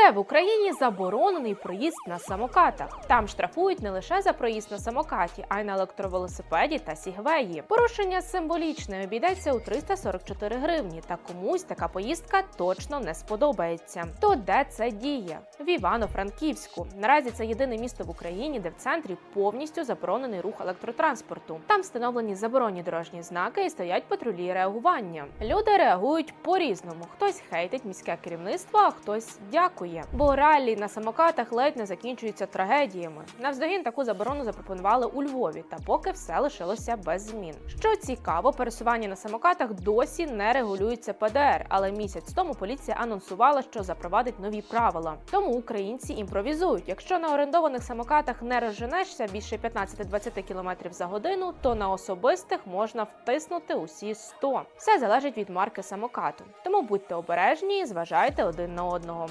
де в Україні заборонений проїзд на самокатах. Там штрафують не лише за проїзд на самокаті, а й на електровелосипеді та сігвеї. Порушення символічне обійдеться у 344 гривні, та комусь така поїздка точно не сподобається. То де це діє? В Івано-Франківську. Наразі це єдине місто в Україні, де в центрі повністю заборонений рух електротранспорту. Там встановлені заборонні дорожні знаки і стоять патрулі реагування. Люди реагують по-різному. Хтось хейтить міське керівництво, а хтось дякує. Бо раллі на самокатах ледь не закінчуються трагедіями. Навздогін таку заборону запропонували у Львові, та поки все лишилося без змін. Що цікаво, пересування на самокатах досі не регулюється ПДР, але місяць тому поліція анонсувала, що запровадить нові правила. Тому українці імпровізують. Якщо на орендованих самокатах не розженешся більше 15-20 км за годину, то на особистих можна втиснути усі 100. Все залежить від марки самокату. Тому будьте обережні і зважайте один на одного.